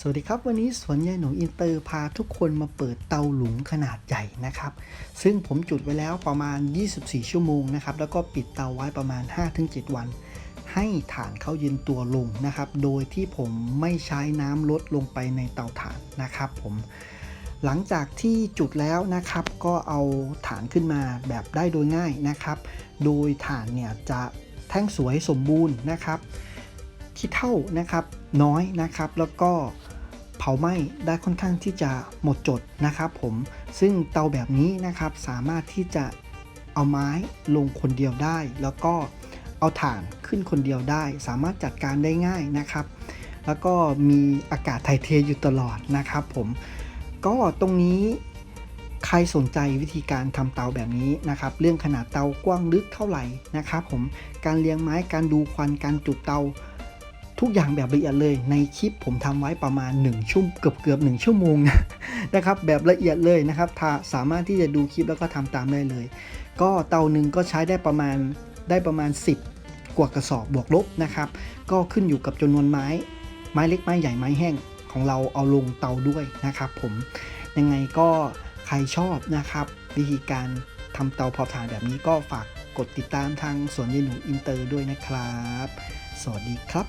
สวัสดีครับ วันนี้สวนยายหนูอินเตอร์พาทุกคนมาเปิดเตาหลุมขนาดใหญ่นะครับ ซึ่งผมจุดไว้แล้วประมาณ 24 ชั่วโมงนะครับ แล้วก็ปิดเตาไว้ประมาณ 5-7 วัน ให้ฐานเขาเย็นตัวลงนะครับ โดยที่ผมไม่ใช้น้ำลดลงไปในเตาถ่านนะครับผมหลังจากที่จุดแล้วนะครับก็เอาฐานขึ้นมาแบบได้โดยง่ายนะครับ โดยฐานเนี่ยจะแท่งสวยสมบูรณ์นะครับ ขี้เท่านะครับน้อยนะครับ แล้วก็เผาไหม้ได้ค่อนข้างที่จะหมดจดนะครับ ผมซึ่งเตาแบบนี้นะครับสามารถที่จะเอาไม้ลงคนเดียวได้ แล้วก็เอาถ่านขึ้นคนเดียวได้ สามารถจัดการได้ง่ายนะครับ แล้วก็มีอากาศถ่ายเทอยู่ตลอดนะครับ ผมก็ตรงนี้ใครสนใจวิธีการทำเตาแบบนี้นะครับ เรื่องขนาดเตากว้างลึกเท่าไหร่นะครับ ผมการเลี้ยงไม้การดูควันการจุดเตา ทุกอย่างแบบละเอียดเลยในคลิปผมทำไว้ประมาณ 1 ชั่วเกือบเกือบหชั่วโมงนะครับแบบละเอียดเลยนะครับถ้าสามารถที่จะดูคลิปแล้วก็ทำตามได้เลย ก็เตาหนึ่งก็ใช้ได้ประมาณได้ประมาณ 10 กว่ากระสอบบวกลบนะครับก็ขึ้นอยู่กับจำนวนไม้ ไม้เล็กไม้ใหญ่ไม้แห้งของเราเอาลงเตาด้วยนะครับผมยังไงก็ใครชอบนะครับวิธีการทำเตาเผาถ่านแบบนี้ก็ฝากกดติดตามทางสวนยายหนูอินเตอร์ด้วยนะครับ สวัสดีครับ